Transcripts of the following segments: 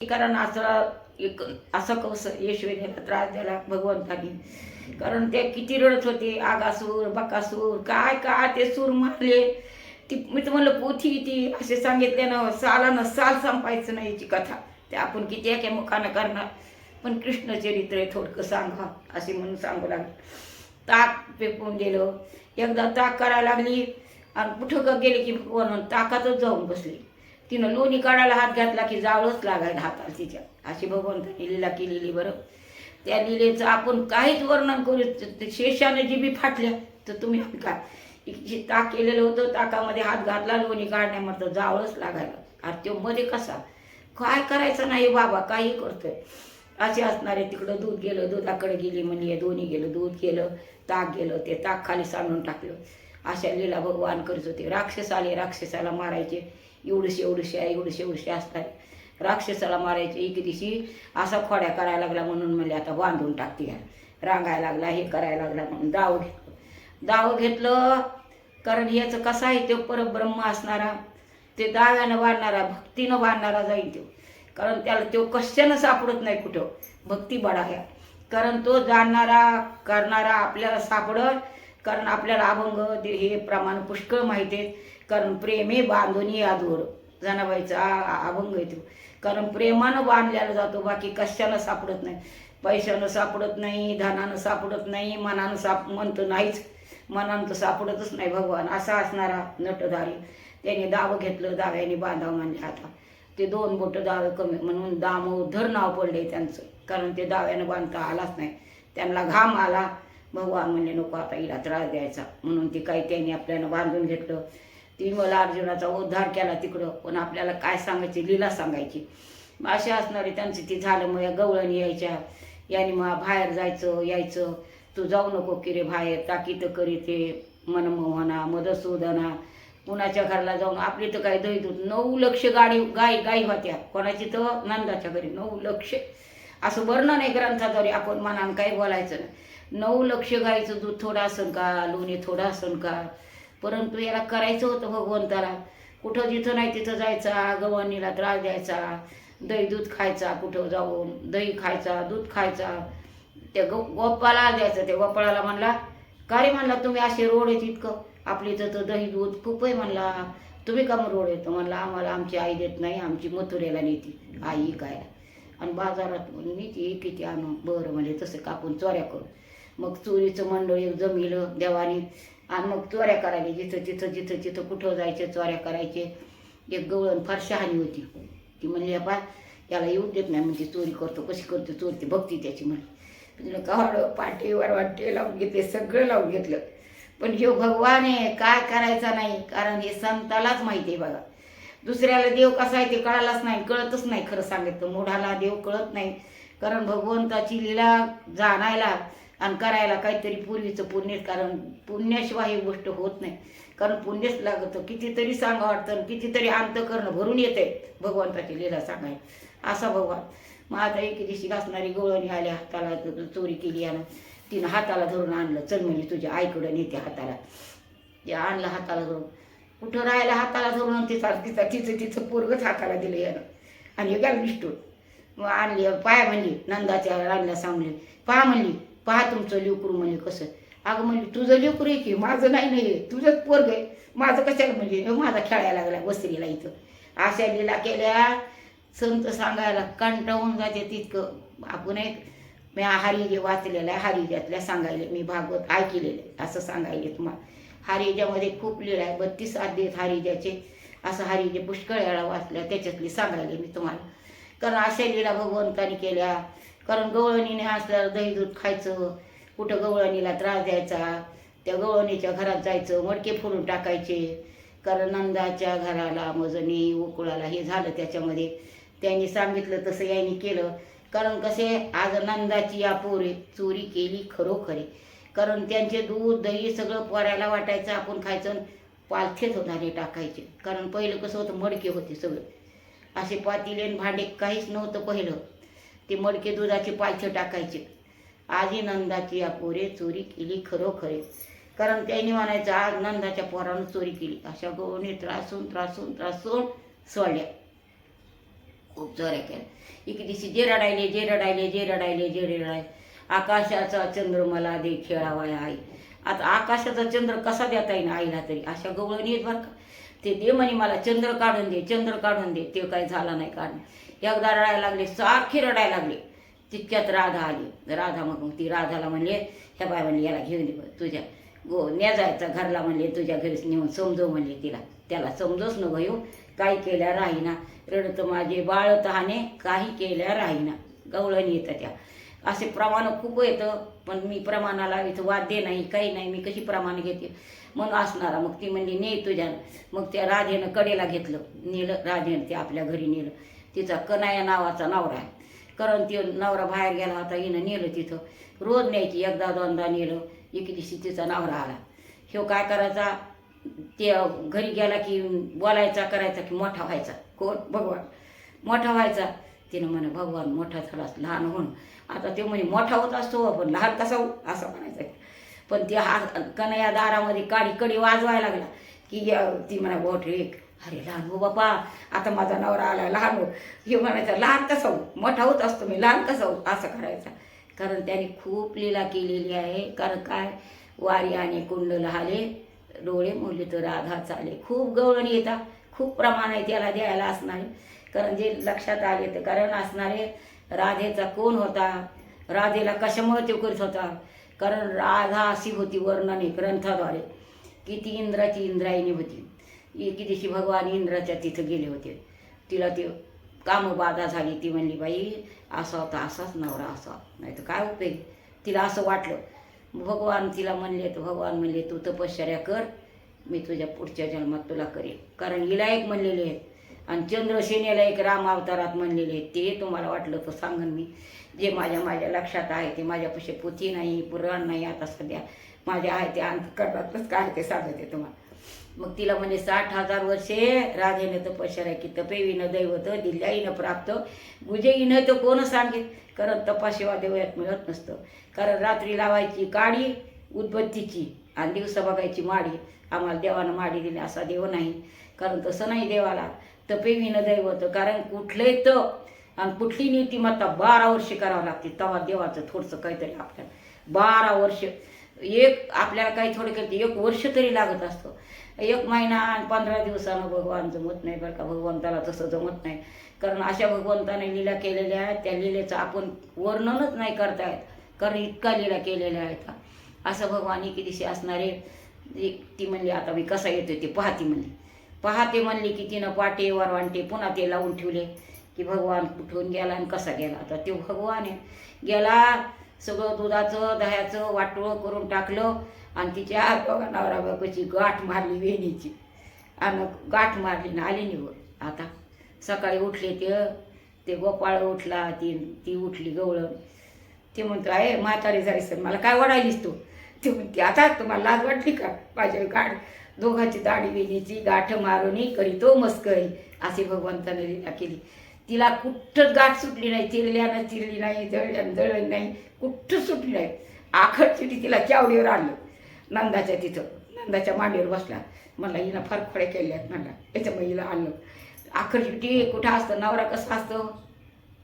कारण असं एक असं कसं यशवेदेला त्रास दिला भगवंतानी. कारण ते किती रडत होते आगासूर बकासूर काय काय ते सूर मारले. ती मी तर म्हणलं पोथी ती असे सांगितले ना सालानं साल संपायचं नाही याची कथा. ते आपण किती एका मुखानं करणार. पण कृष्णचरित्र आहे थोडकं सांगा असे म्हणून सांगू लागले. ताक पेपून दिलं. एकदा ताक करायला लागली. आणि कुठं गेले की भगवान ताकातच जाऊन बसली. तिनं लोणी काढायला हात घातला की जावळच लागायला हाताला तिच्या. अशी भगवंताने लीला केलेली बरं. त्या लिलेचं आपण काहीच वर्णन करू शेषाने जी बी फाटल्या. तर तुम्ही काय जे ताक केलेलं होतं ताकामध्ये हात घातला लोणी काढण्यामध्ये जावळच लागायला. आणि तो मध्ये कसा? काय करायचं नाही बाबा काही करतोय. असे असणारे तिकडं दूध गेलं दुधाकडे गेली म्हणजे दोन्ही गेलं दूध गेलं ताक गेलं ते ताक खाली सांडून टाकलं. अशा लीला भगवान करत होते. राक्षस आले राक्षसाला मारायचे. एवढीशी एवढीशी आहे एवढीशी एवढीशी असतात राक्षसाला मारायची एक दिवशी असा खोड्या करायला लागला म्हणून म्हणले आता बांधून टाकते ह्या. रांगायला लागला हे करायला लागला म्हणून दाव घेतलं. दाव घेतलं कारण याचं कसं आहे ते परब्रह्म असणारा ते दाव्यानं बांधणारा भक्तीनं बांधणारा जाईल तो. कारण त्याला तो कशानं सापडत नाही कुठं? भक्ती बडाया कारण तो जाणणारा करणारा आपल्याला सापडत कारण आपल्याला अभंग ते हे प्रमाण पुष्कळ माहिती आहेत. कारण प्रेमे बांधून आधोर जनाबाईचा अभंग येतो कारण प्रेमानं बांधलेला जातो बाकी कशानं सापडत नाही. पैशानं सापडत नाही धनानं सापडत नाही मनानं साप म्हणतं नाहीच. मनानं तर सापडतच नाही भगवान. असा असणारा नटधारी. त्याने दावं घेतलं दाव्याने बांधावं म्हणले आता. ते दोन बोटं दावे कमी म्हणून दामोदर नाव पडले त्यांचं. कारण ते दाव्यानं बांधता आलाच नाही. त्यांना घाम आला. भगवान म्हणले नको आता हिला त्रास द्यायचा. म्हणून ते काही त्यांनी आपल्याला बांधून घेतलं. ती मला अर्जुनाचा उद्धार केला तिकडं. पण आपल्याला काय सांगायची? लीला सांगायची. मग असे असणारे त्यांचं ते झालं. मग या गवळण यायच्या. याने मग बाहेर जायचं यायचं. तू जाऊ नको की रे बाहेर. ताकीत करी ते मनमोहना मदसूदना कुणाच्या घरला जाऊन आपली तर काय दही दूध. नऊ लक्ष गाडी गाई गाई होत्या. कोणाची तर? नंदाच्या घरी. नऊ लक्ष. असं वर्णन आहे ग्रंथाद्वारे आपण मनानं काही बोलायचं नाही. नऊ लक्ष गाईचं दूध थोडं असन का लोणी थोडं असन का? परंतु याला करायचं होतं भगवंताला. कुठं जिथं नाही तिथं जायचा गवणीला त्रास द्यायचा दही दूध खायचा कुठं जाऊन दही खायचा दूध खायचा. त्या गो गोपाला द्यायचं त्या गोपाळाला म्हणला का रे म्हणला तुम्ही असे रोड आहेत इतकं? आपली तर तर दही दूध खूप आहे म्हणला. तुम्ही का मग रोड येतो म्हणला आम्हाला आमची आई देत नाही आमची मथुरेला नेती. आई काय? आणि बाजारात नेती किती आणू बरं म्हणजे तसं कापून चोऱ्या करू मग चोरीचं मंडळ एक जमिलं देवानी. आणि मग चोऱ्या करायला जिथं तिथं जिथं तिथं कुठं जायचे चोऱ्या करायचे. एक गवळण फार शहाणी होती. ती म्हणली बा याला येऊ देत नाही म्हणजे चोरी करतो कशी करतो चोरते ती भक्ती त्याची म्हणे तिने कावडं पाठीवर वरवाटे लावून घेतले सगळं लावून घेतलं. पण हे भगवान आहे काय करायचा नाही? कारण हे संतालाच माहिती आहे बघा. दुसऱ्याला देव कसा आहे ते कळालाच नाही कळतच नाही खरं सांगितलं. मोढाला देव कळत नाही. कारण भगवंताची लीला जाणायला आणि करायला काहीतरी पूर्वीचं पुण्य कारण पुण्याशिवाय ही गोष्ट होत नाही. कारण पुण्यच लागतं. कितीतरी सांगा वाटतं आणि कितीतरी अंतकरण भरून येते भगवंताची लीला सांगाय असा भगवान. मग आता एके दिवशी घासणारी गोळणी आल्या हाताला चोरी केली आणि तिनं हाताला धरून आणलं. चल म्हणजे तुझ्या आईकडं नेते हाताला. ते आणलं हाताला धरून. कुठं राहायला हाताला धरून तिचा तिचा तिचं तिचं पोरगच हाताला दिलं यानं. आणि हे गेलं निष्ठून मग आणली पाय म्हणली नंदाच्या राणीला सांगली पहा म्हणली पहा तुमचं लिवकरू म्हणजे कसं. अगं म्हणली तुझं लेकरू आहे की? माझं नाही नाही. तुझंच पोरग आहे. माझं कशाला म्हणजे माझा खेळायला लागला वस्त्रीला इथं. अशा लीला केल्या. संत सांगायला कंटाळून जाते तितकं. आपण एक मी हरिजे वाचलेलं आहे हरिजातल्या सांगायले मी भागवत ऐकलेले असं सांगायले तुम्हाला हरिजामध्ये खूप लिहिलं आहे. बत्तीस अध्याय आहेत हरिजाचे. असं हरिजे पुष्कळ वेळा वाचल्या त्याच्यातली सांगायला मी तुम्हाला. कारण अशा लीला भगवंतानी केल्या. कारण गवळणीने असल्यावर दही दूध खायचं. कुठं गवळणीला त्रास द्यायचा? त्या गवळणीच्या घरात जायचं. मडके फोडून टाकायचे. कारण नंदाच्या घराला मजनी उकुळाला हे झालं त्याच्यामध्ये. त्यांनी सांगितलं तसं यांनी केलं. कारण कसे? आज नंदाची या पोरे चोरी केली खरोखरी. कारण त्यांचे दूध दही सगळं पोरायला वाटायचं आपण खायचं आणि पालथेच होणारे टाकायचे. कारण पहिलं कसं होतं मडके होते सगळे. असे पातीले आणि भांडे काहीच नव्हतं पहिलं. ते मडके दुधाचे पालथे टाकायचे. आजी नंदाची या पोरे चोरी केली खरोखरे. कारण त्यांनी म्हणायचं आज नंदाच्या पोरानं चोरी केली. अशा गोवणी त्रासून त्रासून त्रासून सोडल्या. खूप चोऱ्या केल्या. एक दिवशी जे रडायले जे रडायले जे रडायले जे रडायले. आकाशाचा चंद्र मला दे खेळावाय आई. आता आकाशाचा चंद्र कसा देता येईल आईला तरी? अशा गवळणी येत बरं का. ते दे म्हणे मला चंद्र काढून दे चंद्र काढून दे. ते काही झालं नाही काढणं एकदा रडायला लागले सारखे रडायला लागले. तितक्यात राधा आली. राधा मग ती राधाला म्हणले ह्या बाय म्हणले याला घेऊन दे तुझ्या गो न्या जायचा घरला म्हणले तुझ्या घरीच नेऊन समजव म्हणले तिला. त्याला समजोच न येऊ. काही केल्या राहीना. रडत माझे बाळ तहाने काही केल्या राहीना. गवळण येतं त्या. असे प्रमाण खूप येतं पण मी प्रमाणाला इथं वाद्य नाही काही नाही मी कशी प्रमाण घेते? म्हणून असणारा. मग ती म्हणली ने तुझ्या मग त्या राधेनं कडेला घेतलं. नेलं राधेनं ते आपल्या घरी नेलं. तिचा कनाया नावाचा नवरा आहे. कारण ती नवरा बाहेर गेला होता हिनं नेलं तिथं. रोज न्यायची एकदा दोनदा नेलं. एक दिवशी तिचा नवरा आला. ह्यो काय करायचा? ते घरी गेला की बोलायचा करायचा की मोठा व्हायचा. कोण? भगवान. मोठा व्हायचा. तिनं म्हणे भगवान मोठा झालास लहान होऊन. आता ते म्हणे मोठा होत असतो पण लहान कसा हो असं म्हणायचं. पण त्या हा कनया दारामध्ये काडी कडी वाजवायला लागला की ती म्हणा बोट एक अरे लहान हो बापा आता माझा नवरा आला लहान हो. हे म्हणायचं लहान कसा हो मोठा होत असतो मी लहान कसा हो असं करायचा. कारण त्याने खूप लीला केलेली आहे. कारण काय? वारी आणि कुंड लहाले डोळे मुली तर राधा चाले. खूप गवळण येतात. खूप प्रमाण आहे त्याला द्यायला असणारे. कारण जे लक्षात आले ते कारण असणारे राधेचा कोण होता? राधेला कशामुळे तो करत होता? कारण राधा अशी होती वर्णने ग्रंथाद्वारे. की ती इंद्राची इंद्रायणी होती. एके दिवशी भगवान इंद्राच्या तिथं गेले होते. तिला ते कामं बाधा झाली. ती म्हणली बाई असा होता असाच नवरा असा. नाही तर काय उपयोग? तिला असं वाटलं. भगवान तिला म्हणले तर भगवान म्हणले तू तपश्चर्या कर. मी तुझ्या पुढच्या जन्मात तुला करेन. कारण हिला एक म्हणलेले आहे आणि चंद्रसेनेला एक राम अवतारात म्हणलेले ते तुम्हाला वाटलं तर सांगन मी. जे माझ्या माझ्या लक्षात आहे ते माझ्यापाशी पोथी नाही पुराण नाही आता सध्या माझ्या आहे ते अंतकरणातच काय ते सांगते तुम्हाला. मग तिला म्हणजे साठ हजार वर्षे राधेनं तपश्चर्या की तपेवीनं दैवत दिल्याईनं प्राप्त. गुजेईनं तर कोण सांगे कारण तपाशिवा देवयात मिळत नसतं. कारण रात्री लावायची काडी उदबत्तीची आणि दिवसा बघायची माडी. आम्हाला देवानं माडी दिली असा देव नाही. कारण तसं नाही देवाला. तपे विनदैव होतं कारण कुठले तप आणि कुठली नीतिमत्ता बारा वर्षे करावं लागते. तेव्हा देवाचं थोडंसं काहीतरी आपल्याला बारा वर्ष एक आपल्याला काही थोडं करते एक वर्ष तरी लागत असतो. एक महिना आणि पंधरा दिवसानं भगवान जमत नाही बरं का. भगवंताला तसं जमत नाही. कारण अशा भगवंताने लीला केलेल्या आहेत. त्या लीलेचं आपण वर्णनच नाही करता येत कारण इतका लीला केलेल्या आहेत. असं भगवान एके दिवशी असणारे एक ती म्हणली आता मी कसा येतोय ते पाहती म्हणली. पाहते म्हणली की तिनं पाटे वरवांटे पुन्हा ते लावून ठेवले की भगवान कुठून गेला आणि कसा गेला. आता ते भगवान आहे. गेला सगळं दुधाचं दह्याचं वाटोळं करून टाकलं आणि तिच्या बघा नवरा बायकोची गाठ मारली वेणीची. आणि गाठ मारली ना आली निवड. आता सकाळी उठले ते ते गोपाळ उठला ती ती उठली गवळण. ते म्हणतो आहे म्हातारी जायचं मला काय ओढायलीस तू? ते म्हणते आता तुम्हाला लाज वाटली का? माझ्या गाठ दोघांची दाढी वेणीची गाठ मारुनी करी तो मस्करी अशी भगवंताने लीला केली. तिला कुठंच गाठ सुटली नाही चिरल्यानं चिरली नाही जळल्यानं जळली नाही कुठंच सुटली नाही. आखडची तिला चावडीवर आणलं. नंदाच्या तिथं नंदाच्या मांडीवर बसला. म्हणला हिला फार खोड्या केल्या आहेत म्हणला. त्याच्यामुळे हिला आणलं. आखडची कुठं असतं नवरा कसं असतं?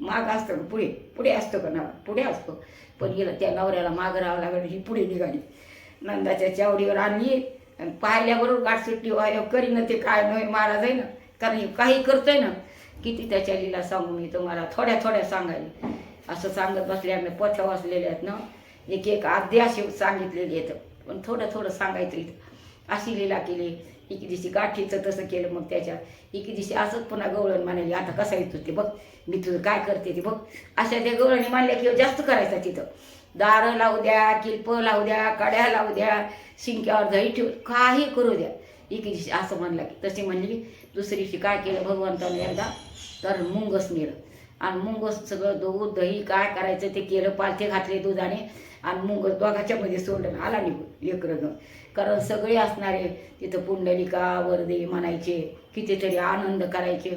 माग असतं पुढे? पुढे असतो का नवरा? पुढे असतो. पण हिला त्या नवऱ्याला मागं राहावं लागलं ही पुढे निघाली. नंदाच्या चावडीवर आणली. आणि पाहिल्याबरोबर गाठसुट्टी व्हाय करीन ते काय नव्हे महाराज आहे ना. कारण हे काही करतोय ना किती त्याच्या लिला सांगू मी तुम्हाला थोड्या थोड्या सांगायला. असं सांगत बसल्या आम्ही पथ्या वाचलेल्या आहेत ना. एक एक अध्याय सांगितलेले आहेत. पण थोडं थोडं सांगायचं इथं. अशी लिला केली. एके दिवशी गाठीचं तसं केलं मग त्याच्या. एके दिवशी असंच पुन्हा गवळण म्हणाली आता कसा येतो ते बघ. मी तुझं काय करते ते बघ. अशा त्या गवळणी मानल्या की जास्त करायचा तिथं. दारं लावू द्या किल्प लावू द्या कड्या लावू द्या शिंक्यावर दही ठेवू काही करू द्या. एक दिवशी असं म्हणलं की तशी म्हणली दुसरी दिवशी काय केलं भगवंताने एकदा? तर मुंगस नेलं. आणि मुंगस सगळं दूध दही काय करायचं ते केलं पालथे घातले दुधाने. आणि मुंगस दोघाच्या मध्ये सोडलं. आला निघून लेकरं घेऊन. कारण सगळे असणारे तिथं पुंडलिका वरदे म्हणायचे कितीतरी आनंद करायचे.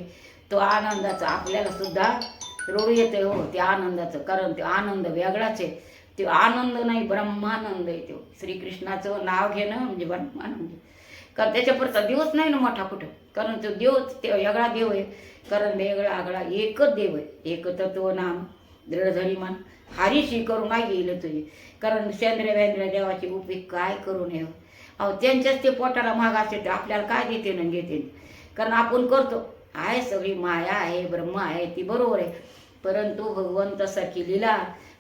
तो आनंदाचा आपल्याला सुद्धा रोड येते हो त्या आनंदाचं. कारण ते आनंद वेगळाच आहे. ते आनंद नाही ब्रह्मानंद आहे तो. श्रीकृष्णाचं नाव घेणं म्हणजे ब्रह्मानंद. कारण त्याच्यापुरचा देवच नाही ना मोठा कुठं. कारण तो देवच ते वेगळा देव आहे. कारण वेगळा आगळा एकच देव आहे. एक तत्व नाम दृढधरी हारीशी करू नाही येईल तुझे. कारण चंद्र वेंद्र देवाची उपयोग काय करू नये? अहो त्यांच्याच ते पोटाला माग असते ते आपल्याला काय देते ना घेते? कारण आपण करतो. आहे सगळी माया आहे ब्रह्म आहे ती बरोबर आहे. परंतु भगवंतासारखी लीला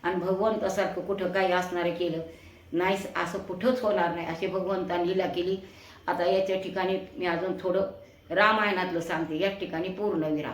आणि भगवंतासारखं कुठं काही असणारं केलं नाही असं कुठंच होणार नाही अशी भगवंतांनी लीला केली. आता याच्या ठिकाणी मी अजून थोडं रामायणातलं सांगते याच ठिकाणी पूर्णविराम.